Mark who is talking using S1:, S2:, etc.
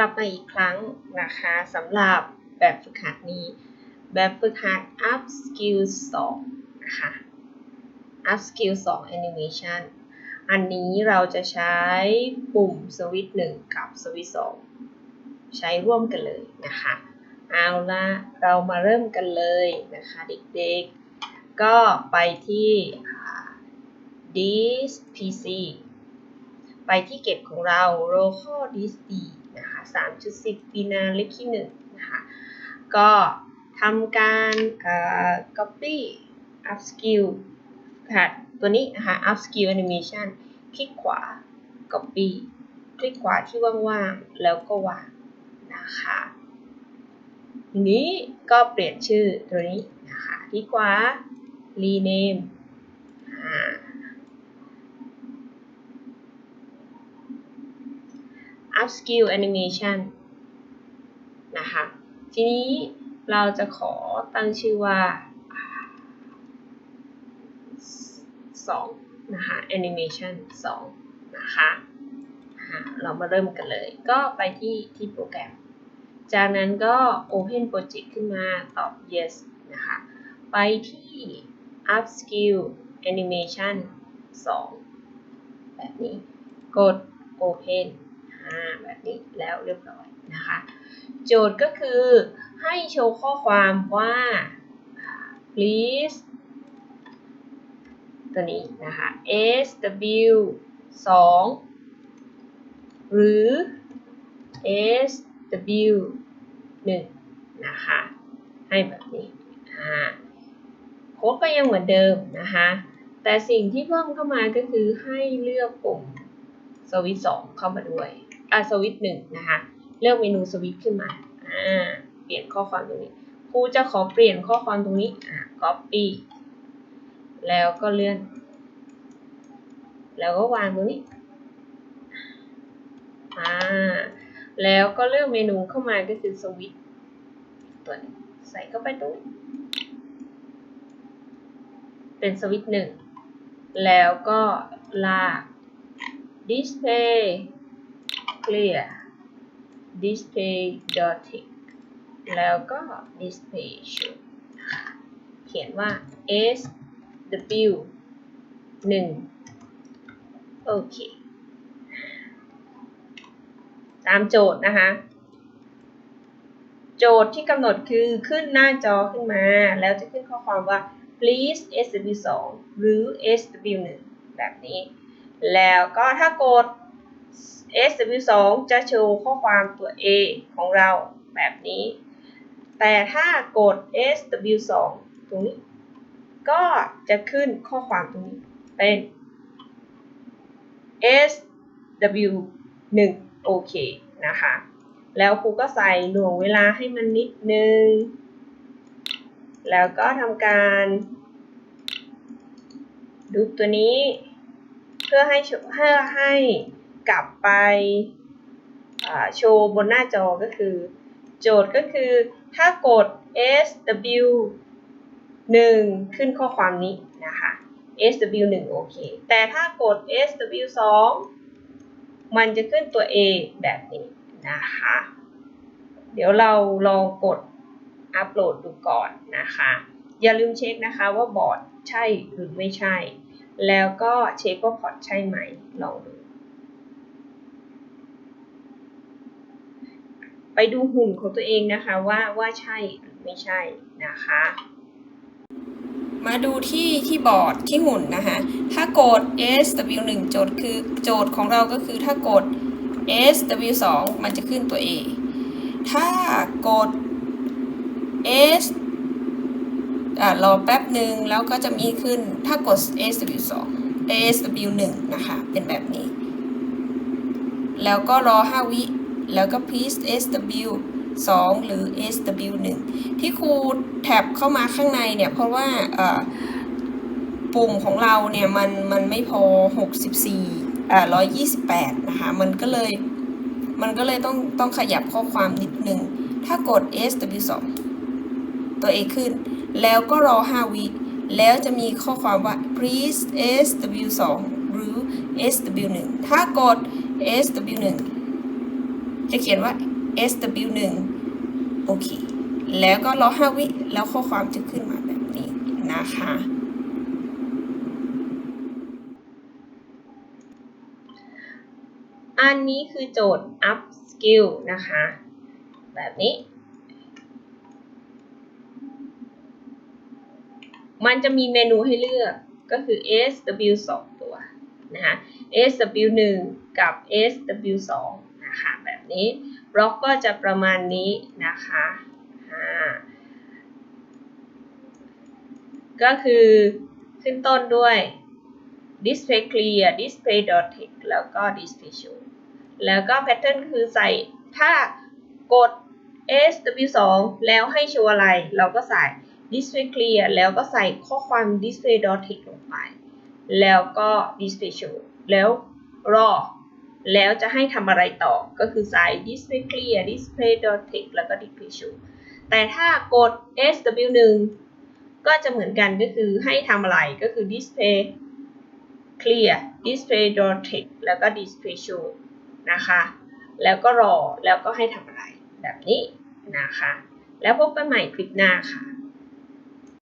S1: ลับมาอีกครั้งนะคะสำหรับแบบฝึกหัดนี้ แบบฝึกหัด up skill 2 นะคะ up skill 2 animation อันนี้เราจะใช้ปุ่มสวิตช์1กับสวิตช์2ใช้ร่วมกันเลยนะคะ เอาละเรามาเริ่มกันเลยนะคะเด็กๆ ก็ไปที่อ่า disk pc ไปที่เก็บของเรา local disk D นะคะ3.10ปีนาเลขที่1นะคะก็ทำการเอ่อ copy up skill ค่ะตัวนี้นะคะ up skill animation คลิกขวา copy คลิกขวาที่ว่างๆ แล้วก็วางนะคะทีนี้ก็เปลี่ยนชื่อตัวนี้นะคะที่ขวา rename อ่า up skill animation นะคะ ทีนี้เราจะขอตั้งชื่อว่า2นะคะ animation 2 นะคะเรามาเริ่มกันเลย ก็ไปที่ที่โปรแกรม จากนั้นก็ open project ขึ้นมาตอบ yes นะคะ ไปที่ up skill animation 2 แบบนี้ กด open แบบนี้แล้วเรียบร้อยนะคะ โจทย์ก็คือให้โชว์ข้อความว่า please ตัวนี้นะคะ sw 2หรือ sw 1นะคะให้แบบนี้อ่าโค้ดก็ยังเหมือนเดิมนะคะ แต่สิ่งที่เพิ่มเข้ามาก็คือให้เลือกปุ่มสวิตช์2เข้ามาด้วย อะสวิตช์1นะคะ เลือกเมนูสวิตขึ้นมาอ่าเปลี่ยนข้อความตรงนี้ครูจะขอเปลี่ยนข้อความตรงนี้อ่า copy แล้วก็เลื่อน แล้วก็วางตรงนี้อ่าแล้วก็เลือกเมนูเข้ามาก็คือสวิตตัวนี้ใส่เข้าไปตรงนี้เป็นสวิตหนึ่งแล้วก็ลาก display clear display dot text แล้วก็ display show เขียนว่า s w 1 โอเค ตามโจทย์นะคะ โจทย์ที่กำหนดคือขึ้นหน้าจอขึ้นมา แล้วจะขึ้นข้อความว่า please sw 2หรือ sw 1แบบนี้ แล้วก็ถ้ากด sw 2 จะโชว์ข้อความตัว a ของเราแบบนี้ แต่ถ้ากด sw 2 ตรงนี้ ก็จะขึ้นข้อความตรงนี้เป็น sw 1 โอเคนะคะ แล้วครูก็ใส่หน่วงเวลาให้มันนิดนึง แล้วก็ทำการดูตัวนี้ เพื่อให้เพื่อให้ กลับไปโชว์บนหน้าจอก็คือ โจทย์ก็คือถ้ากด sw 1 ขึ้นข้อความนี้นะคะ sw 1โอเค แต่ถ้ากด sw 2มันจะขึ้นตัว a แบบนี้นะคะ เดี๋ยวเราลองกดอัปโหลดดูก่อนนะคะ อย่าลืมเช็คนะคะว่าบอร์ดใช่หรือไม่ใช่ แล้วก็เช็คว่าพอร์ตใช่ไหม ลองดู ไปดูหุ่นของตัวเองนะคะว่าว่าใช่หรือไม่ใช่นะคะ มาดูที่ที่บอร์ดที่หุ่นนะคะ ถ้ากด SW1 โจทย์คือโจทย์ของเราก็คือถ้ากด SW2 มันจะขึ้นตัว A ถ้ากด S อ่ารอแป๊บหนึ่งแล้วก็จะมีขึ้นถ้ากด SW2 SW1 นะคะ เป็นแบบนี้ แล้วก็รอ 5 วิ แล้วก็ please SW 2 หรือ SW 1ที่ครูแท็บเข้ามาข้างในเนี่ย เพราะว่าปุ่มของเราเนี่ย มันมันไม่พอ 64อ่า128 นะคะ มันก็เลยมันก็เลยต้องต้องขยับข้อความนิดนึง ถ้ากด SW 2ตัว A ขึ้น แล้วก็รอ 5 วิแล้วจะมีข้อความว่า please SW 2หรือ SW 1ถ้ากด SW 1 จะเขียนว่า SW1 โอเค แล้วก็รอ5วิแล้วข้อความจะขึ้นมาแบบนี้นะคะอันนี้คือโจทย์ up skill นะคะ แบบนี้ มันจะมีเมนูให้เลือกก็คือ SW 2 ตัวนะคะ SW 1กับ SW 2 นี้บล็อกก็จะประมาณนี้นะคะอ่าก็คือขึ้นต้นด้วย display clear display dot text แล้วก็ display show แล้วก็ pattern คือใส่ถ้ากด SW2 แล้วให้โชว์อะไร เราก็ใส่ display clear แล้วก็ใส่ข้อความ display dot text ลงไป แล้วก็ display show แล้วรอ แล้วจะให้ทำอะไรต่อก็คือใส่ display clear display dot text แล้วก็ display show แต่ถ้ากด SW1 ก็จะเหมือนกันก็คือให้ทำอะไรก็คือ display clear display dot text แล้วก็ display show นะคะ แล้วก็รอแล้วก็ให้ทำอะไรแบบนี้นะคะ แล้วพบกันใหม่คลิปหน้าค่ะ